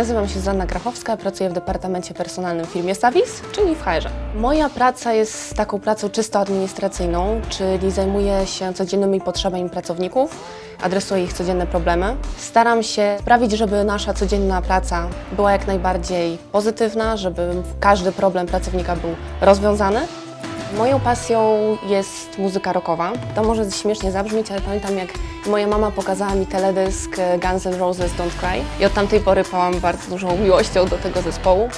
Nazywam się Zanna Grachowska, pracuję w departamencie personalnym w firmie Savis, czyli w HR. Moja praca jest taką pracą czysto administracyjną, czyli zajmuję się codziennymi potrzebami pracowników, adresuję ich codzienne problemy. Staram się sprawić, żeby nasza codzienna praca była jak najbardziej pozytywna, żeby każdy problem pracownika był rozwiązany. Moją pasją jest muzyka rockowa. To może śmiesznie zabrzmieć, ale pamiętam jak moja mama pokazała mi teledysk Guns N' Roses Don't Cry i od tamtej pory pałam bardzo dużą miłością do tego zespołu.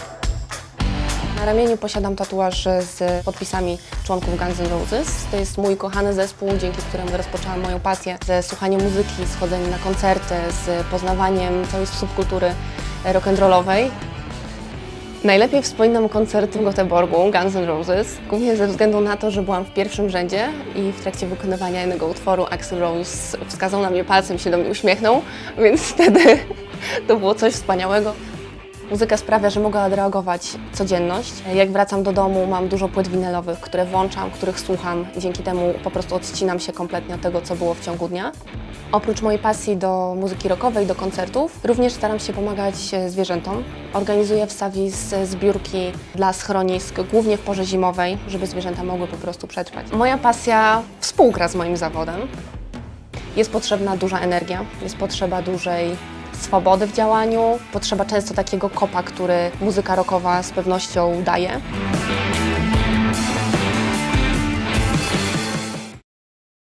Na ramieniu posiadam tatuaż z podpisami członków Guns N' Roses. To jest mój kochany zespół, dzięki któremu rozpoczęłam moją pasję ze słuchaniem muzyki, z chodzeniem na koncerty, z poznawaniem całej subkultury rock'n'rollowej. Najlepiej wspominam koncerty w Göteborgu Guns N' Roses, głównie ze względu na to, że byłam w pierwszym rzędzie i w trakcie wykonywania jednego utworu Axl Rose wskazał na mnie palcem się do mnie uśmiechnął, więc wtedy to było coś wspaniałego. Muzyka sprawia, że mogę odreagować codzienność. Jak wracam do domu, mam dużo płyt winylowych, które włączam, których słucham. Dzięki temu po prostu odcinam się kompletnie od tego, co było w ciągu dnia. Oprócz mojej pasji do muzyki rockowej, do koncertów, również staram się pomagać e, zwierzętom. Organizuję w Savis e, zbiórki dla schronisk, głównie w porze zimowej, żeby zwierzęta mogły po prostu przetrwać. Moja pasja współgra z moim zawodem. Jest potrzebna duża energia, jest potrzeba dużej swobody w działaniu, potrzeba często takiego kopa, który muzyka rockowa z pewnością daje.